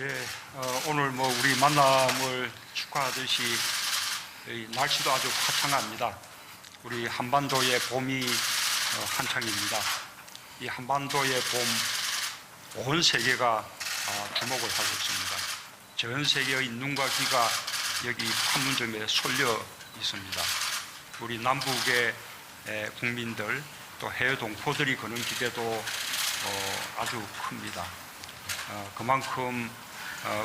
예, 어, 오늘 뭐 우리 만남을 축하하듯이 이 날씨도 아주 화창합니다. 우리 한반도의 봄이 어, 한창입니다. 이 한반도의 봄, 온 세계가 아, 주목을 하고 있습니다. 전 세계의 눈과 귀가 여기 판문점에 쏠려 있습니다. 우리 남북의 에, 국민들 또 해외 동포들이 거는 기대도 어, 아주 큽니다. 어, 그만큼 어,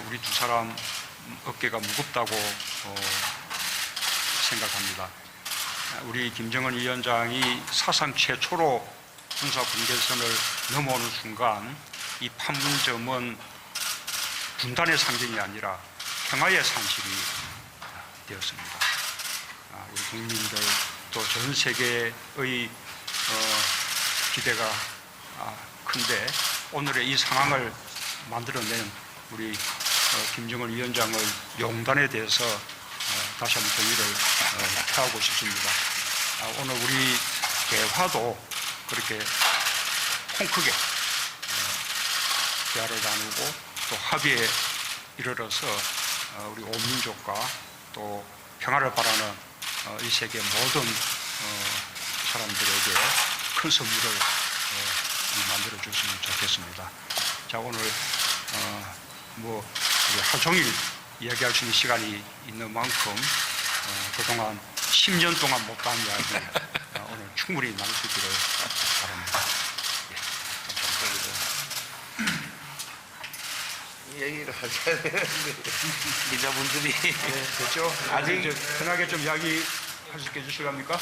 우리 두 사람 어깨가 무겁다고 어, 생각합니다. 아, 우리 김정은 위원장이 사상 최초로 군사 분계선을 넘어오는 순간 이 판문점은 분단의 상징이 아니라 평화의 산실이 되었습니다. 아, 우리 국민들 또 전 세계의 어, 기대가 아, 큰데 오늘의 이 상황을 만들어낸 우리 어, 김정은 위원장의 용단에 대해서 어, 다시 한번 경의를 어, 표하고 싶습니다. 아, 오늘 우리 대화도 그렇게 통 크게 어, 대화를 나누고 또 합의에 이르러서 어, 우리 온 민족과 또 평화를 바라는 어, 이 세계 모든 어, 사람들에게 큰 선물을 어, 만들어 줬으면 좋겠습니다. 자 오늘 어, 뭐 하루 종일 이야기할 수 있는 시간이 있는 만큼 어, 그동안 10년 동안 못한 이야기 어, 오늘 충분히 나눌 수 있기를 바랍니다. 얘기를 하셔야 되는데 기자분들이 네, 됐죠? 아직 편하게 좀 이야기 할 수 있게 해주시랍니까?